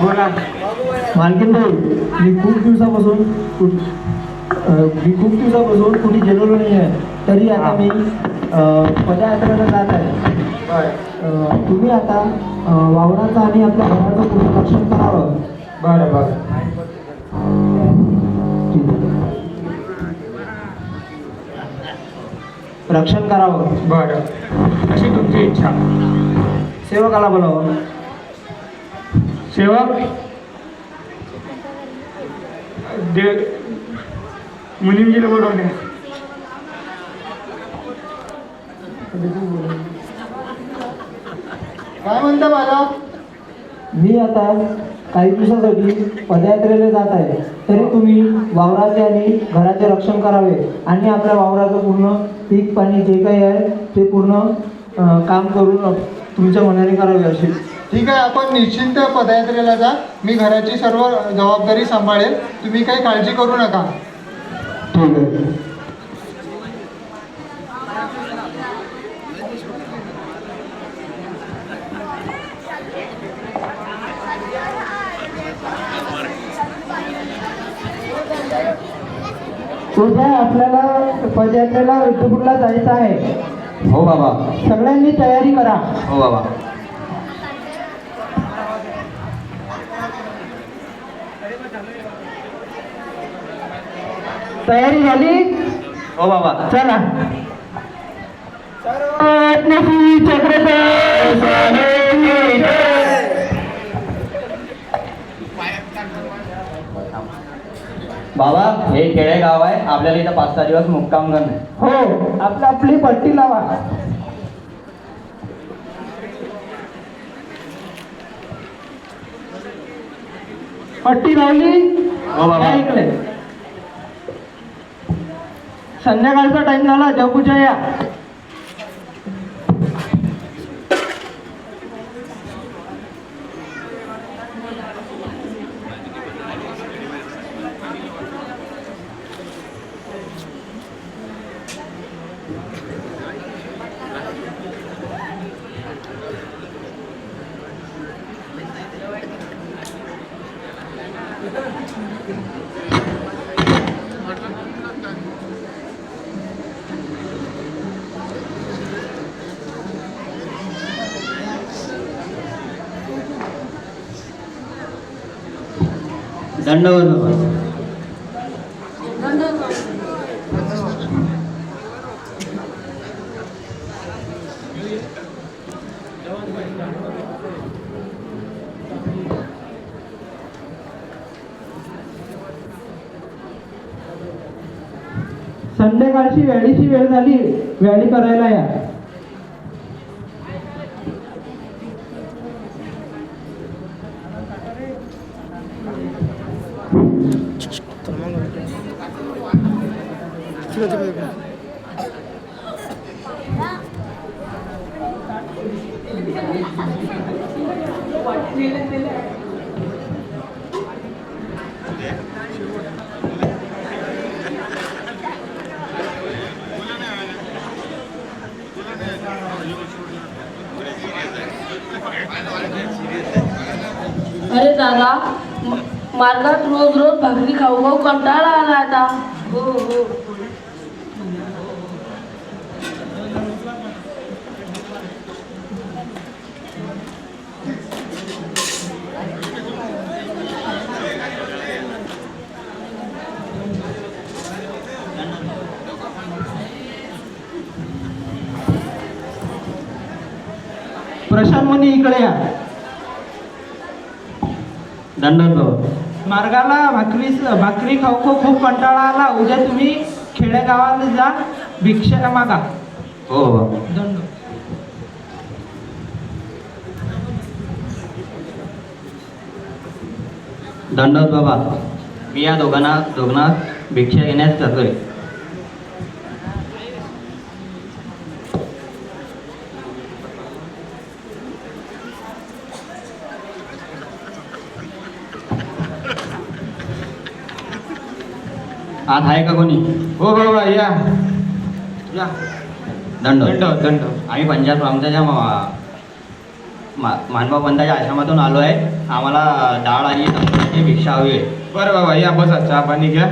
बोला. मालकीन भाऊ मी खूप दिवसापासून मी खूप दिवसापासून कुठे गेलेलो नाही आहे. तरी आता मी पदयात्रेला जात आहे. तुम्ही आता वावराचं आणि आपल्या घराचं पूर्ण रक्षण करावं. बरं बरं. रक्षण करावं. बरं. अशी तुमची इच्छा. सेवकाला बोलावं. सेवक दे. मुनिमजीला बोलवणे काय म्हणता मला मी आता काही दिवसासाठी पदयात्रेला जात आहे. तरी तुम्ही वावराचे आणि घराचे रक्षण करावे आणि आपल्या वावराचं पूर्ण पीक पाणी जे काही आहे ते पूर्ण काम करून तुमच्या मनाने करावे असे. ठीक आहे आपण निश्चिंत पदयात्रेला जा. मी घराची सर्व जबाबदारी सांभाळेल. तुम्ही काही काळजी करू नका. ठीक आहे. उद्या आपल्याला पदयात्रेला विठ्ठलपूरला जायचं आहे. हो बाबा. सगळ्यांनी तयारी करा. हो बाबा. तयारी झाली? हो बाबा. चला. बाबा हे खेडेगाव आहे. आपल्याला इथं पाच सहा दिवस मुक्काम करणं. हो. आपली आपली पट्टी लावा. पट्टी लावली? हो बाबा. इकडे. संध्याकाळचा टाईम झाला देवपूजा या. दंडवत बाबा संध्याकाळची वेळीची वेळ झाली वेळी करायला या अरे दादा मार्गात रोज रोज भाकरी खाऊ खाऊ कंटाळा आला आता. हो हो. प्रशांत मुनी इकडे या. दंडवत बाबा मार्गाला भाकरी भाकरी खाऊ खाऊ खूप कंटाळा आला. उद्या तुम्ही खेडेगावाला जा भिक्षा मागा. हो बाबा दंड. दंडवत बाबा. मी या दोघांना दोघांना भिक्षा घेण्यास जातोय आत आहे का कोणी? हो बाबा या. या. दंड. दंड दंड. आम्ही पंजाब आमच्या मा- मा मानवा पंथाच्या आश्रमातून आलो आहे. आम्हाला डाळ आणि भिक्षा हवी आहे. बरं बाबा या बसा चहा पाणी घ्या.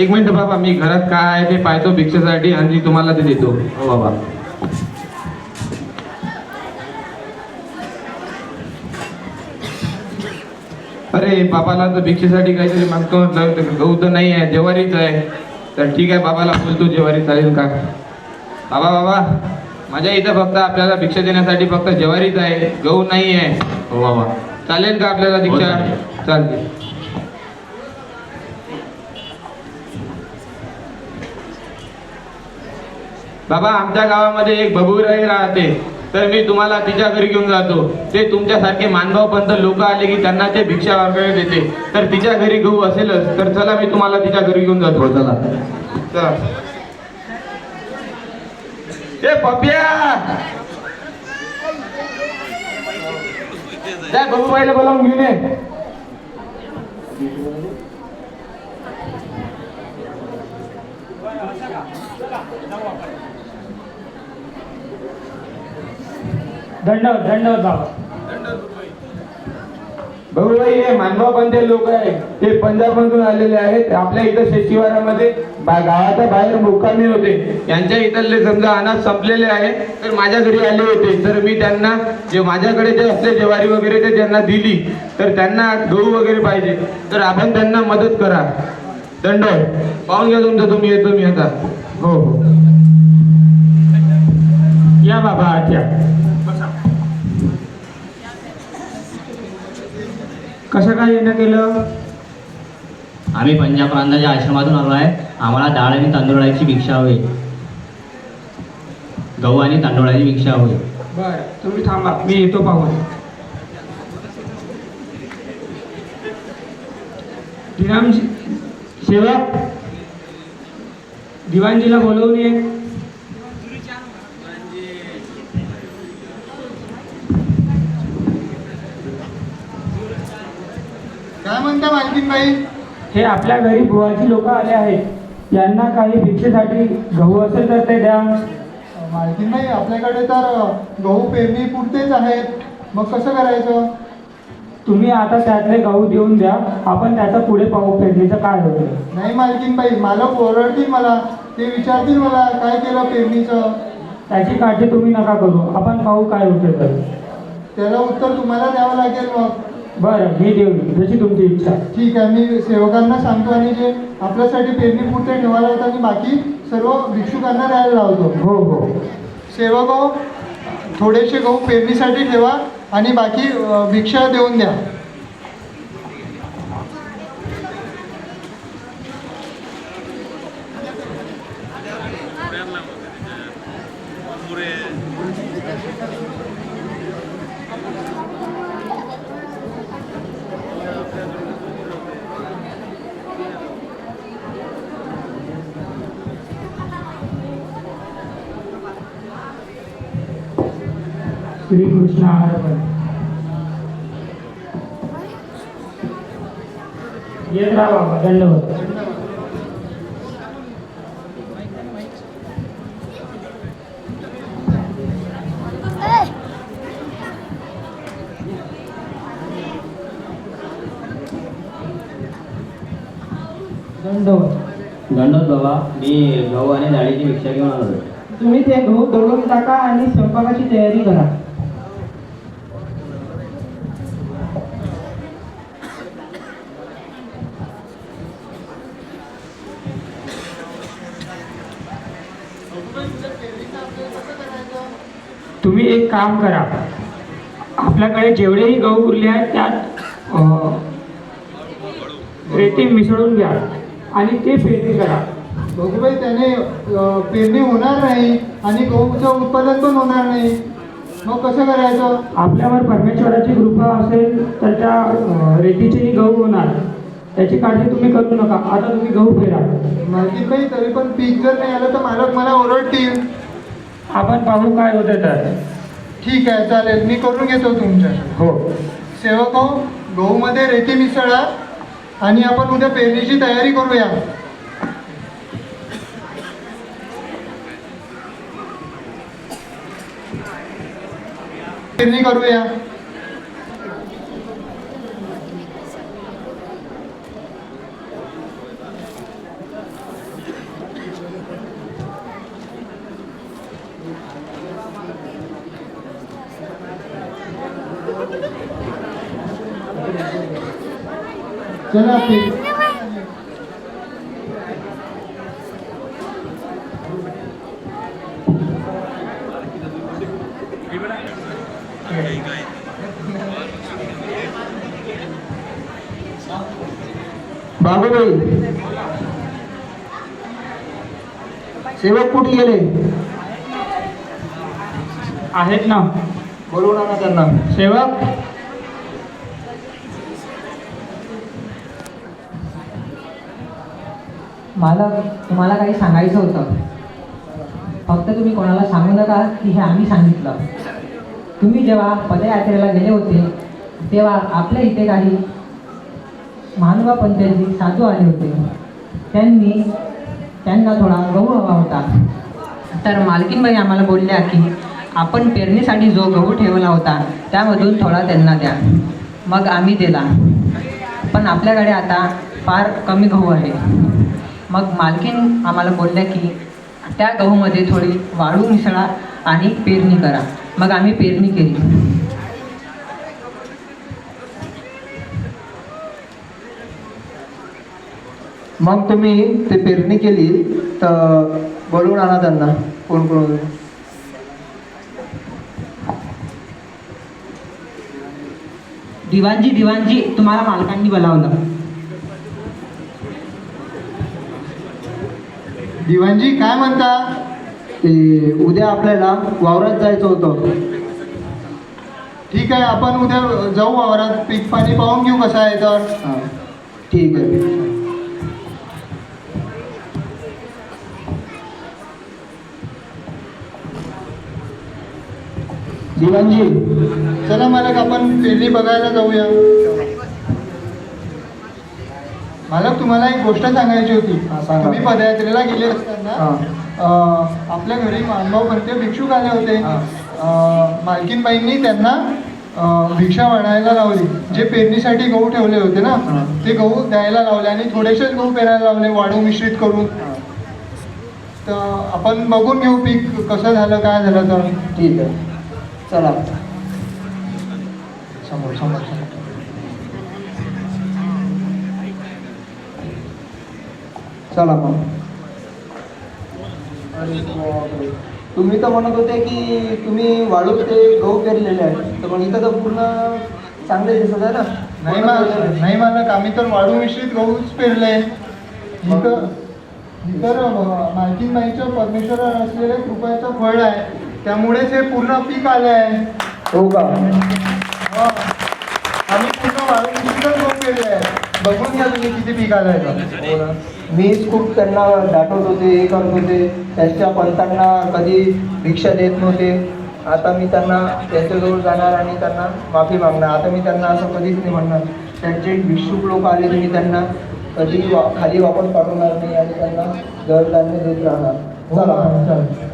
एक मिनिट बाबा मी घरात काय आहे ते पाहतो भिक्षेसाठी आणि तुम्हाला ते देतो. हो बाबा. अरे बाबाला तर भिक्षेसाठी काहीतरी मागतो. गहू तर नाही आहे ज्वारीच आहे. तर ठीक आहे बाबाला बोलतो ज्वारी चालेल का? बाबा बाबा माझ्या इथं फक्त आपल्याला भिक्षा देण्यासाठी फक्त ज्वारीच आहे गहू नाही आहे. हो बाबा. चालेल का आपल्याला हो, दीक्षा. चालते बाबा आमच्या गावामध्ये एक बबुराई राहते. तर मी तुम्हाला तिच्या घरी घेऊन जातो. ते तुमच्यासारखे मानभाव पंत लोक आले की त्यांना ते भिक्षा वगैरे देते. तर तिच्या घरी गहू असेलच तर चला मी तुम्हाला तिच्या घरी घेऊन जातो. चला. चला. ए पप्या त्या बबूबाईला बोलावून घेऊन ये. दंडवत दंडवत बाबा. भाऊबाई हे मानवा पंथे लोक आहे. ते पंजाबमधून आलेले आहेत. आपल्या इथं शेतीवारामध्ये गावाच्या बाहेर मुक्कामी होते. यांच्या इथले समजा अनाज संपलेले आहे तर माझ्या घरी आले होते. तर मी त्यांना जे माझ्याकडे जे असले ज्वारी वगैरे ते त्यांना दिली. तर त्यांना गहू वगैरे पाहिजे. तर आपण त्यांना मदत करा. दंड पाहून घ्या तुमचं. तुम्ही येतो मी आता. हो हो. या बाबा आत्या. कसं काय येणं केलं? आम्ही पंजाब प्रांताच्या आश्रमातून आलो आहे. आम्हाला डाळ आणि तांदूळाची भिक्षा हवी. गहू आणि तांदूळाची भिक्षा हवी. बर तुम्ही थांबा मी येतो पाहून. सेवक दिवाणजीला बोलवून ये. काय म्हणता मालकीन बाई हे आपल्या घरी बुवाची लोक आले आहेत. यांना काही भिक्षेसाठी गहू असेल तर ते द्या. मालकीन बाई आपल्याकडे तर गहू पेरणी पुरतेच आहेत. मग कसं करायचं? तुम्ही आता त्यातले गहू देऊन द्या. आपण त्याचं पुढे पाहू पेरणीचं काय होतं. नाही मालकीन बाई मालक ओरडतील मला. ते विचारतील मला काय केलं पेरणीचं. त्याची काळजी तुम्ही नका करू. आपण पाहू काय होते तर. त्याला उत्तर तुम्हाला द्यावं लागेल मग. बरं मी देऊ जशी तुमची इच्छा. ठीक आहे मी सेवकांना सांगतो आणि जे आपल्यासाठी पेरणी पुरते ठेवायला होतं आणि बाकी सर्व भिक्षुकांना द्यायला लावतो. हो हो. सेवक हो थोडेसे गहू पेरणीसाठी ठेवा आणि बाकी भिक्षा देऊन द्या. श्रीकृष्ण अर्पण येत राहा बाबा दंडवत दंडवत दंडोत बाबा. मी गहू आणि डाळीची भिक्षा घेऊन आलो तुम्ही ते गहू दळून टाका आणि स्वयंपाकाची तयारी करा तुम्ही एक काम करा. आपल्याकडे जेवढेही गहू उरले आहेत त्यात रेती मिसळून घ्या आणि ते पेरणी करा. बघूबाई त्याने पेरणी होणार नाही आणि गहूचं उत्पादन पण होणार नाही. मग कसं करायचं? आपल्यावर परमेश्वराची कृपा असेल तर त्या रेतीचेही गहू होणार. त्याची काळजी तुम्ही करू नका. आता तुम्ही गहू फेरा मालकीन बाई तरी पण पीक जर नाही आलं तर मालक मला ओरडतील. आपण पाहू काय होते तर. ठीक आहे चालेल. मी करून घेतो तुमच्या. हो. सेवक हो गहूमध्ये रेती मिसळा आणि आपण उद्या पेरणीची तयारी करूया. पेरणी करूया. चला बाबूबाई. सेवक कुठे गेले? आहेत ना. बोलवून आणा त्यांना. सेवक? मला तुम्हाला काही सांगायचं होतं. फक्त तुम्ही कोणाला सांगू नका की हे आम्ही सांगितलं. तुम्ही जेव्हा पदयात्रेला गेले होते तेव्हा आपल्या इथे काही महानुभा पंचायती साधू आले होते. त्यांनी त्यांना थोडा गहू हवा होता. तर मालकीनबाई आम्हाला बोलल्या की आपण पेरणीसाठी जो गहू ठेवला होता त्यामधून थोडा त्यांना द्या. मग आम्ही दिला पण आपल्याकडे आता फार कमी गहू आहे. मग मालकीन आम्हाला बोलल्या की त्या गहूमध्ये थोडी वाळू मिसळा आणि पेरणी करा. मग आम्ही पेरणी केली. मग तुम्ही ते पेरणी केली तर बोलवून आणा त्यांना कोण कोण होते. दिवाणजी दिवाणजी तुम्हाला मालकांनी बोलावलं. दिवाणजी काय म्हणता? ते उद्या आपल्याला वावरात जायचं होतं. ठीक आहे आपण उद्या जाऊ वावरात. पीक पाणी पाहून घेऊ कसं आहे तर. हां. ठीक आहे. दिवाणजी चला मालक आपण पेरणी बघायला जाऊया. मालक तुम्हाला एक गोष्ट सांगायची होती. सांगा. तुम्ही पदयात्रेला गेले असताना हां. अं, आपल्या घरी मानभाव पंत भिक्षुक आले होते. हा. अं, मालकीनबाईंनी त्यांना अं, भिक्षा वाढायला लावली. जे पेरणीसाठी गहू ठेवले होते ना हा. ते गहू द्यायला लावले आणि थोडेसेच गहू पेरायला लावले वाढू मिश्रित करून. तर आपण बघून घेऊ पीक कसं झालं काय झालं तर. ठीक आहे. चला समोर समोर समोर. चला मग. तुम्ही तर म्हणत होते की तुम्ही वाळू ते गहू पेरलेले आहेत. तर मग इथं तर पूर्ण चांगले दिसत आहे ना. नाही मा आहे. नाही मालक आम्ही तर वाळू मिश्रित गहूच पेरले. इथं इतर मालकीनबाईचं परमेश्वरावर असलेल्या कृपाचं फळ आहे. त्यामुळेच हे पूर्ण पीक आलं आहे हो का? हा. आम्ही पूर्ण वाळू मिश्रितच गहू पेरले आहे बघून घ्या तुम्ही किती पीक आलं आहे मीच खूप त्यांना दाटवत होते हे करत होते. त्यांच्या पंतांना कधी भिक्षा देत नव्हते. आता मी त्यांना त्यांच्याजवळ जाणार आणि त्यांना माफी मागणार. आता मी त्यांना असं कधीच नाही म्हणणार. त्यांचे भिक्षुक लोक आले तर मी त्यांना कधी वा खाली वापस पाठवणार नाही आणि त्यांना घर धान्य देत राहणार. चला. चालेल.